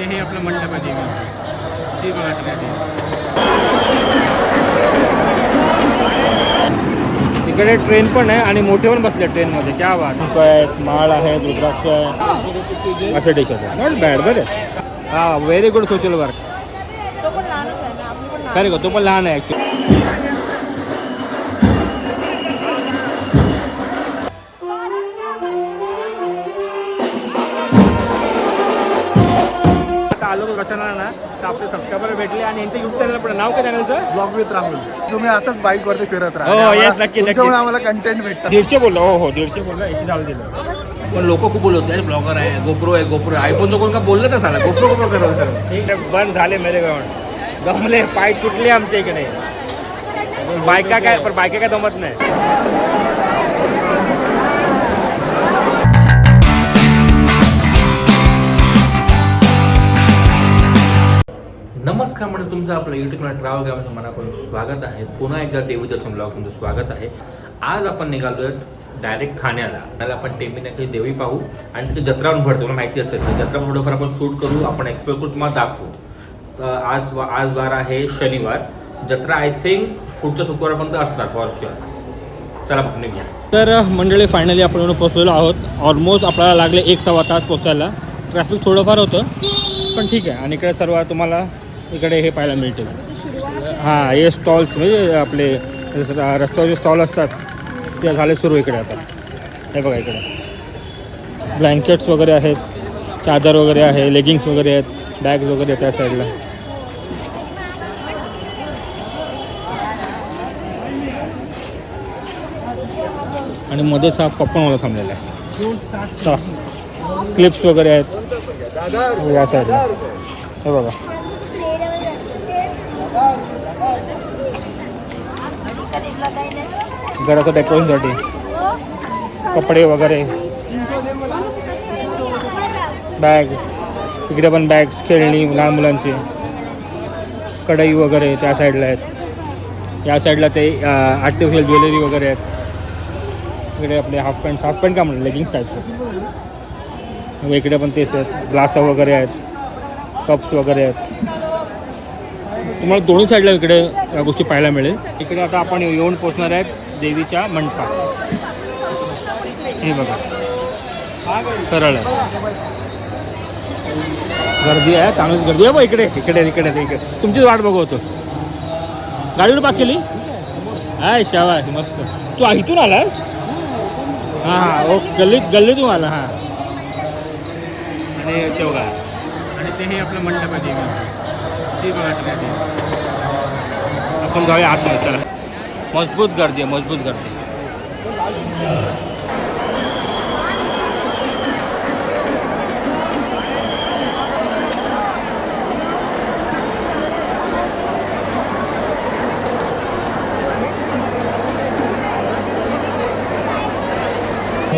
ते हे आपलं मंडप आहे देवी ते बघा इकडे ट्रेन पण आहे आणि मोठे पण बसले ट्रेनमध्ये. क्या बात. आहेत माळ आहे रुद्राक्ष आहे. असं डिश आहे. नॉट बॅड बरं. हा व्हेरी गुड सोशल वर्क खरे का तो पण लहान आहे ॲक्च्युली आलो रचना ना तर आपले सबस्क्रायबर भेटले आणि यांचं युट्यूब चॅनल पण नाव काय चॅनलचं ब्लॉग विथ राहुल तुम्ही असंच बाईक वरती फिरत राहा. हो, yes, आम्हाला- नक्की, कंटेंट भेटतात दीडशे बोललो हो हो दीडशे बोललो एकशे चालू दिलं. पण लोक खूप बोलत होते ब्लॉगर आहे गोप्रो आहे गोप्रो आयफोन कोण का बोललं ना साला? गोप्रो गोप्रो करत होतं. ठीक आहे बंद झाले मेरे गावण दमले पाय तुटले आमच्या इकडे. बायका काय पण बायका काय दमत नाही. नमस्कार म्हणजे तुमचं आपलं युट्यूब ट्रॅव्हल गावाचं मनापासून स्वागत आहे. पुन्हा एकदा देवीदर्शन ब्लॉग तुमचं स्वागत आहे. आज आपण निघालो डायरेक्ट ठाण्याला. त्याला आपण टेंबी काही देवी पाहू आणि तिथे जत्रा भर तुम्हाला मला माहिती असेल तर जत्रा थोडंफार आपण शूट करू. आपण एक्सप्लोर करू तुम्हाला दाखवू. तर आज आज वार आहे शनिवार. जत्रा आय थिंक पुढच्या शुक्रवारपर्यंत असणार फॉर शुअर चला आपण निघूया. तर मंडळी फायनली आपण पोहोचलेलो आहोत. ऑलमोस्ट आपल्याला लागले एक सव्वा तास पोहोचायला. ट्रॅफिक थोडंफार होतं पण ठीक आहे. आणि इकडे सर्व तुम्हाला इकडे हे पाहायला मिळतील. हां हे स्टॉल्स म्हणजे आपले जसं स्टॉल असतात ते झाले सुरू इकडे आता. हे बघा इकडे. ब्लँकेट्स वगैरे आहेत चादर वगैरे आहे लेगिंग्स वगैरे आहेत बॅग्स वगैरे आहेत त्या साईडला आणि मध्येच हा पप्पा मला थांबलेला आहे. क्लिप्स वगैरे आहेत. या साईडला हे बघा. घराचं डेकोरेशनसाठी कपडे वगैरे बॅग इकडे पण बॅग्स खेळणी लहान मुलांची। कढई वगैरे त्या साईडला आहेत। या साईडला ते आर्टिफिशियल ज्वेलरी वगैरे आहेत। इकडे आपले हाफ पॅन्ट हाफ पॅन्ट का म्हणलं? लेगिंग्स टाईपचं इकडे पण तेच आहेत। ग्लास वगैरे आहेत। कप्स वगैरे आहेत। तुम्हाला दोन्ही साईडला इकडे या गोष्टी पाहायला मिळेल. इकडे आता आपण येऊन पोचणार आहेत देवीच्या मंडपात. हे बघा. सरळ आहे. गर्दी आहे चांगलीच गर्दी आहे. बघ इकडे इकडे इकडे इकडे. तुमचीच वाट बघवतो गाडीवर पाक केली? हाय शाबाश मस्त. तू इथून आलाय? हां हां ओ हो, गल्लीत गल्लीतून आला हां. आणि ते आणि ते हे आपलं मंडप आहे देवी आपण जाऊया आतमध्ये चला. मजबूत गर्दी आहे मजबूत गर्दी.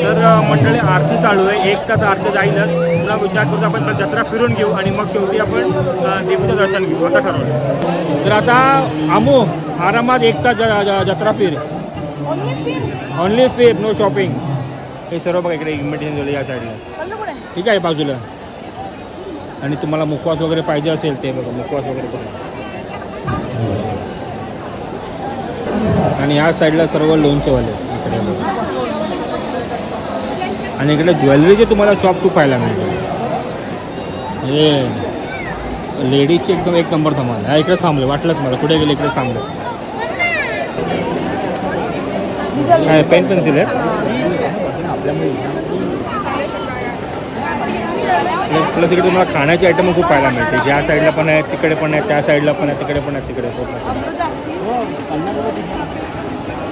तर मंडळी आरती चालू आहे. एक तास आरती जाईलच. पुन्हा विचार करून आपण जत्रा फिरून घेऊ आणि मग शेवटी आपण देवीचं दर्शन घेऊ असं ठरवलं. तर आता आमू आरामात एक तास ज- ज- जत्रा फिर. ओन्ली फिर? नो शॉपिंग हे सर्व बघा इकडे इन्व्हिटेशन दिलं या साईडला ठीक आहे बाजूला. आणि तुम्हाला मुखवास वगैरे पाहिजे असेल ते बघा मुखवास वगैरे पण. आणि ह्या साईडला सर्व लोणचेवाले इकडे आणि इकडे ज्वेलरीचे तुम्हाला शॉप खूप पाहायला मिळते हे लेडीजचे एकदम एक नंबर थांबले हा इकडे थांबले वाटलंच मला. कुठे गेले इकडे थांबले. काय पेन पेन्सिल आहे. प्लस इकडे तुम्हाला खाण्याचे आयटम खूप पाहायला मिळते. या साईडला पण आहे तिकडे पण आहे त्या साईडला पण आहे तिकडे पण आहे तिकडे.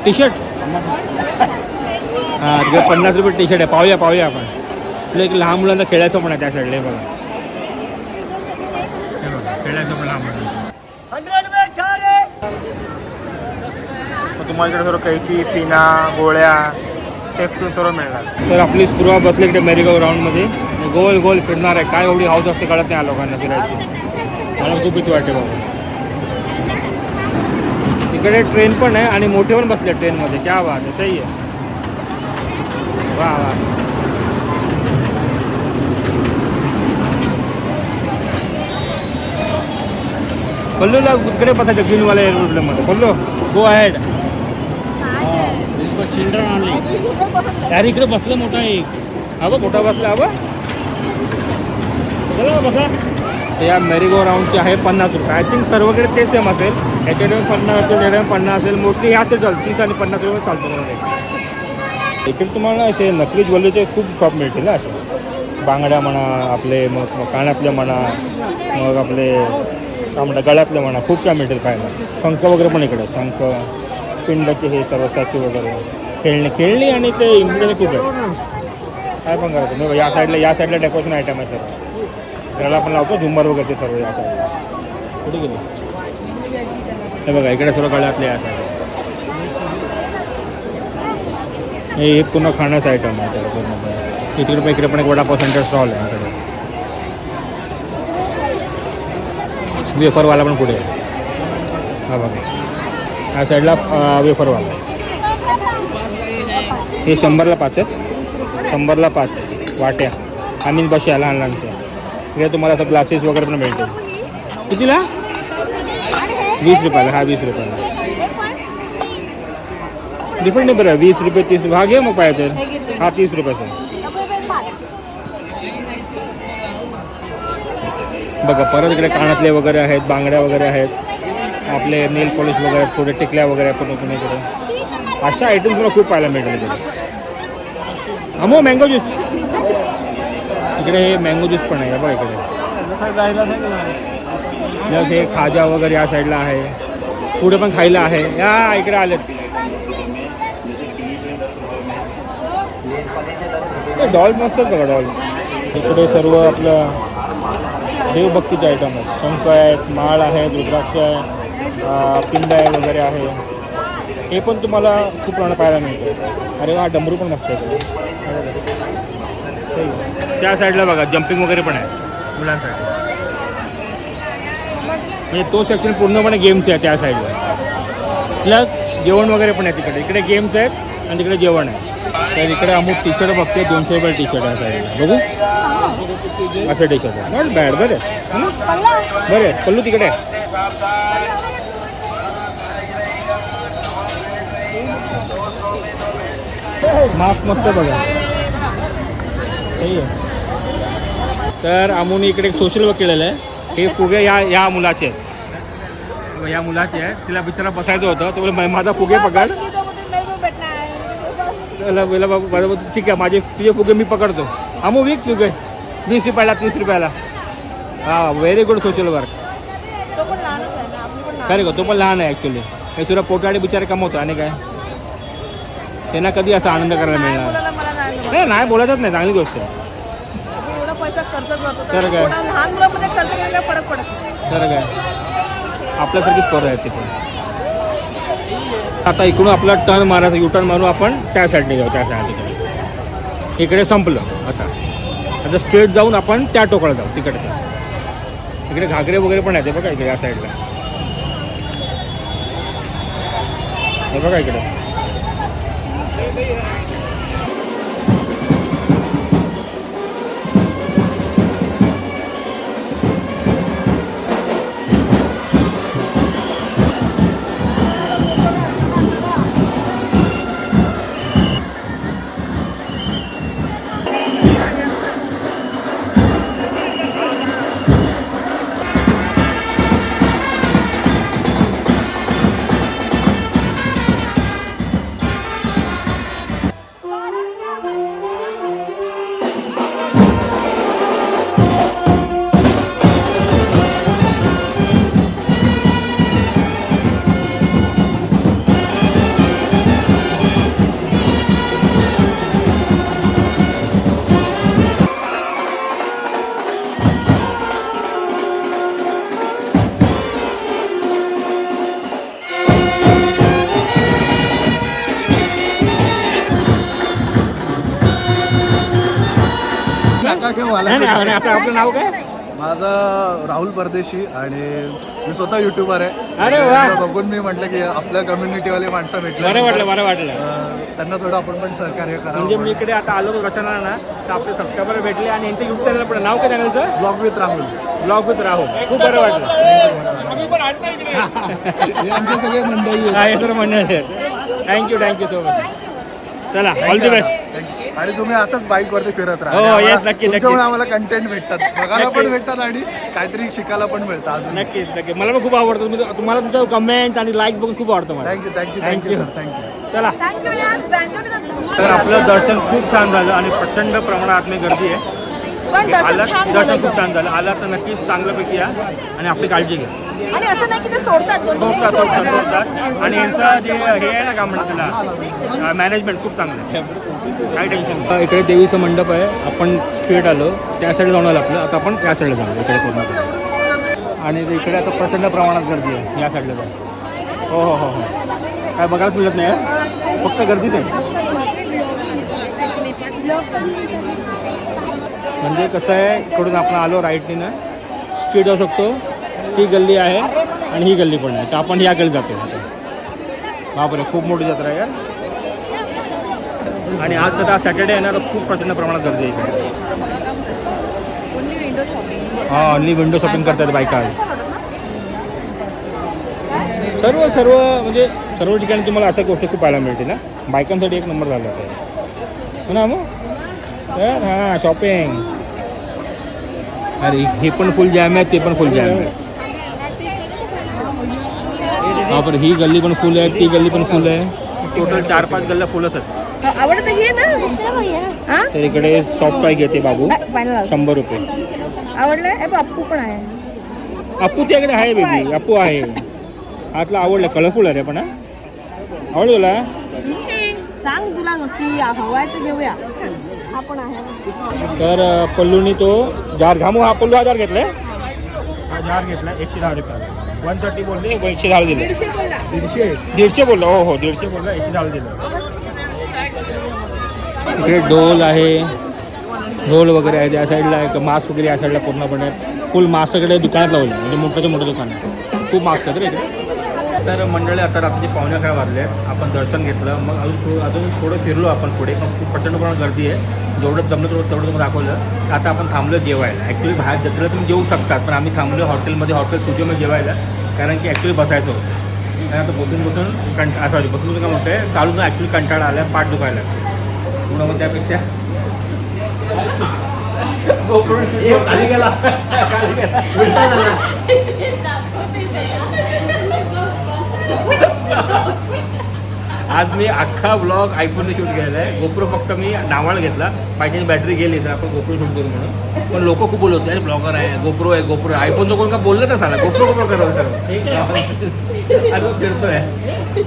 टी शर्ट हां तिकडे पन्नास रुपये टी शर्ट आहे. पाहूया पाहूया आपण. आपलं एक लहान मुलांना खेळायचं पण आहे त्या साईडला बघा. खेळायचं पण लहान मुलांचं. तुम्हाला इकडे सर्व कैची पिना गोळ्या स्टेप्स सर्व मिळणार. तर आपली सुरुवात बसली इकडे मेरीगो ग्राउंडमध्ये गोल गोल फिरणार आहे. काय एवढी हाऊस असते कळत नाही या लोकांना फिरायची. मला खूप भीती वाटते बाबा इकडे ट्रेन पण आहे आणि मोठे पण बसले ट्रेनमध्ये क्या बात आहे सही आहे. वा वा. पल्लूला इकडे बसायचं? ग्रीनवाल्या एअरपोर्टमध्ये Pallu go ahead children only यार इकडे बसलं मोठा एक. हवं मोठा बसला हवं चला बसा. ते या मेरीगो राऊंडचे आहे पन्नास रुपये. आय थिंक सर्वकडे तेच सेम असेल. याच्याकडे पन्नास असेल याच्याकडे पन्नास असेल. मोस्टली ह्याच चालतं तीस आणि पन्नास रुपये चालतं. मला इकडे तुम्हाला असे नकली ज्वेलरीचे खूप शॉप मिळतील ना असे. बांगड्या म्हणा आपले मग मग कानातले म्हणा मग आपले काय म्हणतात गळ्यातले म्हणा खूप काय मिळतील पाहायला शंख वगैरे पण इकडे शंख पिंडाचे हे सर्व स्टॅच्यू वगैरे. खेळणी खेळणी आणि ते इम्प्रेशन खूप आहे काय पण करायचं तुम्ही या साईडला या साईडला डेकोरेशन आयटम आहे सर त्याला आपण लावतो झुंबर वगैरे ते सर्व या साईडला कुठे गेले? हे बघा इकडे सर्व गळ्यातले या साईड हे एक पूर्ण खाण्याचं आयटम आहे त्याला पूर्ण. इकडे पण इकडे पण एक वडापाव सेंटर स्टॉल आहे इकडे वेफरवाला पण पुढे आहे. हा बघा. ह्या साईडला वेफरवाला. हे शंभरला पाच आहेत. शंभरला पाच वाट्या. आम्ही बशा लहान लहानच्या इकडे तुम्हाला आता ग्लासेस वगैरे पण मिळतील. कितीला? वीस रुपयाला. हा वीस रुपयाला. डिफरंट नाही बरं वीस रुपये तीस रुपये. हा घे मग पाहिजे तर हा तीस रुपयाचा. बघा परत इकडे कानातले वगैरे आहेत बांगड्या वगैरे आहेत. आपले नेल पॉलिश वगैरे थोडे टिकल्या वगैरे पुणे इकडे अशा आयटम तुला खूप पाहायला मिळतील इकडे. अमो मँगो ज्यूस इकडे हे मँगो ज्यूस पण आहे बघा इकडे. हे खाजा वगैरे या साईडला आहे. पुढे पण खायला आहे. या इकडे आलेत. डॉल मस्त बघा डॉल. इकडे सर्व आपलं देवभक्तीचे आयटम आहेत. शंख आहेत माळ आहेत रुद्राक्ष आहे पिंड आहे वगैरे आहे. हे पण तुम्हाला खूप प्रमाणात पाहायला मिळतं. अरे हा डमरू पण मस्त आहे त्या साईडला बघा जम्पिंग वगैरे पण आहे मुलांसाठी. म्हणजे तो सेक्शन पूर्णपणे गेम्स आहे त्या साईडला प्लस जेवण वगैरे पण आहे तिकडे. इकडे गेम्स आहेत आणि तिकडे जेवण आहे. तर इकडे अमुक टी शर्ट बघते दोनशे रुपये टी शर्ट आहे साईडला बघू. असं टी शर्ट आहे. नॉट बॅड बरे. बरे. पल्लू तिकडे आहे. मास्क मस्त बघा. तर अमोनी इकडे एक सोशल वर्क केलेलं आहे. हे फुगे या या मुलाचे आहेत. या मुलाचे आहे तिला बिचारा बसायचं होतं. तो माझा फुगे पकड. बाबा ठीक आहे माझे तुझे फुगे मी पकडतो. अमो वीक फुगे. वीस रुपयाला तीस रुपयाला. हा व्हेरी गुड सोशल वर्क खरे का तो पण लहान आहे ॲक्च्युली हे तुला पोटाडी बिचारे कमवतो आणि काय? त्यांना कधी असा आनंद करायला नाही मिळणार? नाही. नाही बोलायचंच नाही चांगली गोष्ट आहे. तर तर काय? खरं काय आपल्यासारखीच पोरं आहेत तिथे आता इकडून आपला टर्न मारायचा यू टर्न मारू आपण त्या साईडने जाऊ त्या साईडने इकडे संपलं आता. आता स्ट्रेट जाऊन आपण त्या टोकाला जाऊ तिकडच्या इकडे घागरे वगैरे पण आहेत बघा इकडे या साईडला बघा इकडे. मला आपलं नाव काय? माझं राहुल परदेशी आणि मी स्वतः युट्यूबर आहे. अरे बघून मी म्हटलं की आपल्या कम्युनिटीवाले माणसं भेटले. बरं वाटलं बरं वाटलं. त्यांना थोडं आपण पण सहकार्य म्हणजे करा मी इकडे आता आलो रचना ना तर आपले सबस्क्रायबर भेटले आणि यांचं युट्यूब चॅनल पण नाव काय चॅनलचं blog with Rahul blog with Rahul खूप बरं वाटलं. हे आमचे सगळे मंडळी आहेत. हा हे सर्व मंडळ आहेत. Thank you thank you so much चला ऑल दी बेस्ट आणि तुम्ही असंच बाईक वरती फिरत राहा. हो, yes, आम्हाला- नक्की, तुमच्यामुळे. आम्हाला कंटेंट भेटतात. बघायला पण भेटतात आणि काहीतरी शिकायला पण भेटतं अजून. नक्कीच नक्की मला पण खूप आवडतं. तुम्ही तुम्हाला तुमचं कमेंट आणि लाईक बघून खूप आवडतं मला. Thank you thank you thank you. Sir thank you चला. थँक्यू धमाल तर आपलं दर्शन खूप छान झालं आणि प्रचंड प्रमाणात आतमध्ये गर्दी आहे. पण आला दर्शन छान दर्शन खूप छान झालं. आला तर नक्कीच चांगल्यापैकी या आणि आपली काळजी घ्या. आणि असं नाही की ते सोडतात दोन दोन सोडतात. सोडतात सोडतात. आणि यांचं जे हे आहे ना का म्हणतात त्याला मॅनेजमेंट खूप चांगलं आहे. काही टेन्शन नाही. इकडे देवीचं मंडप आहे आपण स्ट्रेट आलो त्या साईड जाऊन आलो आपलं. आता आपण या साईडला जाऊ इकडे पूर्ण. आणि ते इकडे आता प्रचंड प्रमाणात गर्दी आहे या साईडला जाऊ. हो हो हो हो. काय बघायला मिळत नाही. फक्त गर्दीच आहे. म्हणजे कसं आहे इकडून आपण आलो राईटने ना स्ट्रीट जाऊ शकतो. ही गल्ली आहे आणि ही गल्ली पण आहे. तर आपण या गल्ली जातो. बापरे खूप मोठी जत्रा आहे यार. आणि आज तर सॅटर्डे आहे ना तर खूप प्रचंड प्रमाणात गर्दी आहे. हां ऑनली विंडो शॉपिंग करतात बायका. सर्व सर्व म्हणजे सर्व ठिकाणी तुम्हाला अशा गोष्टी खूप पाहायला मिळते ना बायकांसाठी एक नंबर झाला आहे हो ना मग हां शॉपिंग अरे हे पण फुल जॅम आहे ते पण फुल जॅम आहे. हा पण ही गल्ली पण फुल आहे ती गल्ली पण फुल आहे. टोटल चार पाच गल्ल्या फुलच आहेत आवडत ना? हा. तर इकडे सॉफ्ट टॉय घेते बाबू. शंभर रुपये. आवडलंय? अप्पू पण आहे. अप्पू त्याकडे आहे बेबी अप्पू आहे. आतला आवडलं कलरफुल आहे रे पण हा. आवडलं तुला? सांग तुला नक्की हवाय तर घेऊया. आपण आहे. तर अ, पल्लूनी तो जार घामू हा पल्लू हा जार घेतलाय? हा जार घेतला एकशे दहा रुपये. वन थर्टी बोलले. एकशे दहा दिले. दीडशे बोलला. दीडशे? बोलला हो हो दीडशे बोलला एकशे दहा दिलं. इकडे डोल आहे. ढोल वगैरे आहे त्या साईडला आहे मास्क वगैरे या साईडला पूर्णपणे. फुल मास्क सगळे दुकानात लावले म्हणजे मोठ्याचे मोठं दुकान आहे. खूप मास्क आहेत रे इकडे. तर मंडळी आता रात्री पावणे अकरा वाजले. आहेत आपण दर्शन घेतलं. मग अजून थोडं अजून थोडं फिरलो आपण पुढे. पण खूप प्रचंड प्रमाणात गर्दी आहे. जेवढं जमलं तेवढं तेवढं तुम्ही दाखवलं. आता आपण थांबलो जेवायला. ॲक्च्युली बाहेर जत्रेला तुम्ही जेवू शकतात पण आम्ही थांबलो हॉटेलमध्ये. हॉटेल सुजीमध्ये जेवायला. कारण की ॲक्च्युली बसायचं होतं. आणि आता बसून बसून कंटा सॉरी बसून बसून काय म्हणतोय? चालून ॲक्च्युली कंटाळा आला पाठ दुखायला म्हणून मग त्यापेक्षा खाली गेला. आज मी अख्खा ब्लॉग आयफोनने शूट केलेला आहे. गोप्रो फक्त मी नावाला घेतला. पाहिजे बॅटरी गेली तर आपण गोप्रो शूट करू म्हणून. पण लोक खूप बोलत होते अरे ब्लॉगर आहे गोप्रो आहे गोप्रो आयफोनचं कोण का बोललं ना साला गोप्रो गोप्रो करत अजून फिरतोय.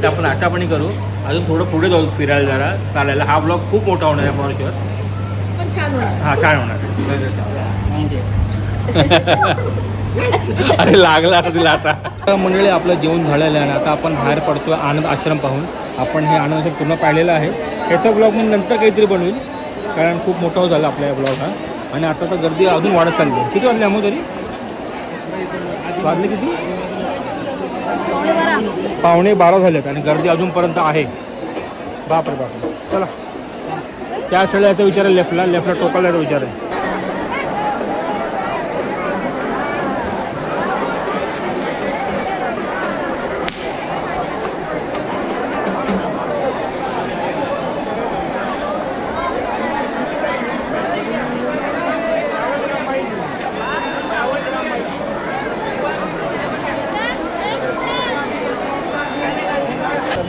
तर आपण आशापणी करू. अजून थोडं पुढे जाऊ फिरायला जरा. चालायला. हा ब्लॉग खूप मोठा होणार आहे फॉर शुअर पण छान होणार. हा छान होणार अरे लागला आता तिला आता. मंडळी आपलं जेवण झालेलं आहे आणि आता आपण बाहेर पडतो आनंद आश्रम पाहून. आपण हे आनंद आश्रम पूर्ण पाहिलेलं आहे. ह्याचा ब्लॉग मी नंतर काहीतरी बनवेल कारण खूप मोठा झाला आपला या ब्लॉग हा. आणि आता तर गर्दी अजून वाढत चालली आहे. किती वाजले अमो तरी? वाजले किती? पावणे बारा झालेत आणि गर्दी अजूनपर्यंत आहे. बापरे बापरे. चला. त्या साईडला याचा विचार लेफ्टला लेफ्टला टोकाला विचार आहे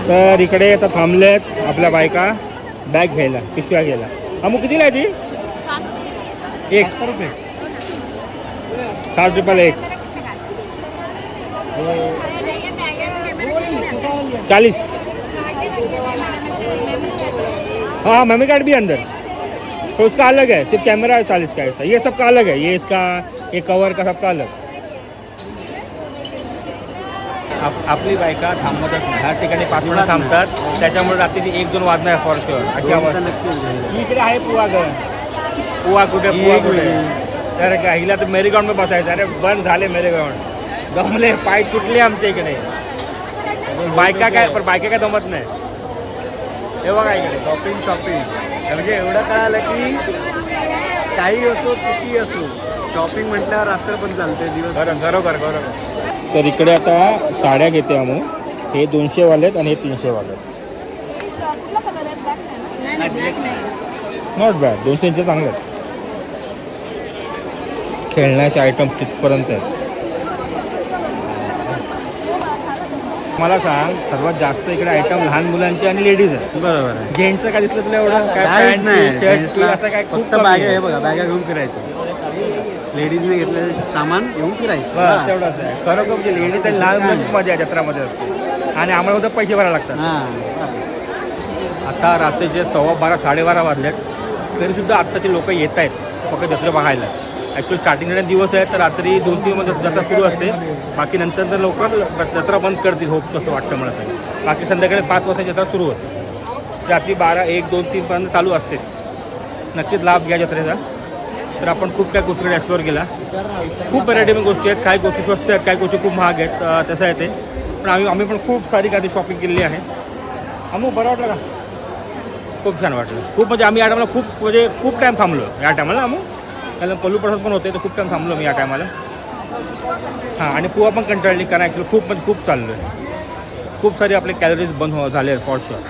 तर इकडे आता थांबलेत आपल्या बायका. बॅग घ्यायला, पिशव्या घ्यायला. मग कितीला आहे ती एक. रुपये साठ रुपयाला एक. चालीस हाँ मेमोरी कार्ड भी अंदर. तो उसका अलग है, सिर्फ़ कैमरा चालीस का इसका ये सबका अलग है. ये इसका, ये कवर का सबका अलग. आप आपली बायका थांबतच नाही ह्या ठिकाणी पाच वेळा थांबतात. त्याच्यामुळे रात्री एक दोन वाजणार फॉर शुअर अशी आवाज इकडे आहे पुवा ग पुवा कुठे पुवा कुठे? तर काय हिला तर मेरी ग्राउंडमध्ये बसायचं. अरे बंद झाले मेरी ग्राउंड दमले पाय तुटले आमच्या इकडे. बायका काय पण बायका काय दमत नाही. हे बघा इकडे. शॉपिंग शॉपिंग म्हणजे एवढं कळालं की काही असो किती असो शॉपिंग म्हटल्यावर रात्र पण चालते दिवस बरोबर बरोबर. तर इकडे आता साड्या घेते आमू हे दोनशे वाले आहेत आणि हे तीनशे वाले आहेत. आहे नॉट बॅड दोनशेचे चांगले आहेत. खेळण्याचे आयटम तिथपर्यंत आहेत. मला सांग सर्वात जास्त इकडे आयटम लहान मुलांचे आणि लेडीज आहेत. बरोबर आहे. जेंट्सचं काय दिसलं तुला एवढं? काय नाही. शर्ट असं काय फक्त बॅगा आहे. बघा बॅगा घेऊन फिरायचं. लेडीजने घेतलेलं सामान घेऊन फिरायचं. तेवढंच आहे म्हणजे लेडीज आणि लहान मुलांची मजा आहे जत्रामध्ये असते. आणि आम्हाला फक्त पैसे भरायला लागतात. हां. आता रात्रीचे सव्वा बारा साडेबारा वाजलेत तरीसुद्धा आत्ताचे लोक येत आहेत फक्त जत्रा बघायला. ॲक्च्युली स्टार्टिंगला दिवस आहे तर रात्री दोन तीन मध्ये जत्रा सुरू असते. बाकी नंतर तर लवकर जत्रा बंद करतील होप असं वाटतं मला तरी. बाकी संध्याकाळी पाच वाजता जत्रा सुरू होते. रात्री बारा एक दोन तीनपर्यंत चालू असतेच नक्कीच लाभ घ्या जत्रेचा. तर आपण खूप काही गोष्टीकडे एक्सप्लोअर केला. खूप व्हरायटी गोष्टी आहेत. काही गोष्टी स्वस्त आहेत काही गोष्टी खूप महाग आहेत. तसं आहे ते. पण आम्ही आम्ही पण खूप सारी काही शॉपिंग केलेली आहे. अमुक बरं वाटलं का? खूप छान वाटलं. खूप म्हणजे आम्ही या टायमाला खूप म्हणजे खूप टाईम थांबलो. या टायमाला अमुक कारण पल्लू प्रसाद पण होते तर खूप टाईम थांबलो मी या टायमाला हां आणि पुवा पण कंटाळली कारण ॲक्च्युली खूप म्हणजे खूप चाललो आहे खूप सारे आपले कॅलरीज बंद हो झाले आहेत फॉर शुअर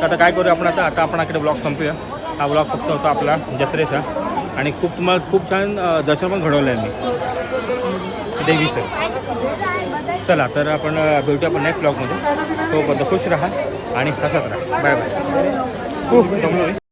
तर आता काय करूया आपण आता? आता आपणाकडे ब्लॉग संपूया. हा ब्लॉग फक्त होता आपला जत्रेचा. आणि खूप तुम्हाला खूप छान दर्शन पण घडवलं आहे मी. देवीचं. चला तर आपण अं, भेटूया आपण नेक्स्ट ब्लॉगमध्ये तोपर्यंत खुश राहा आणि हसत राहा. बाय बाय खूप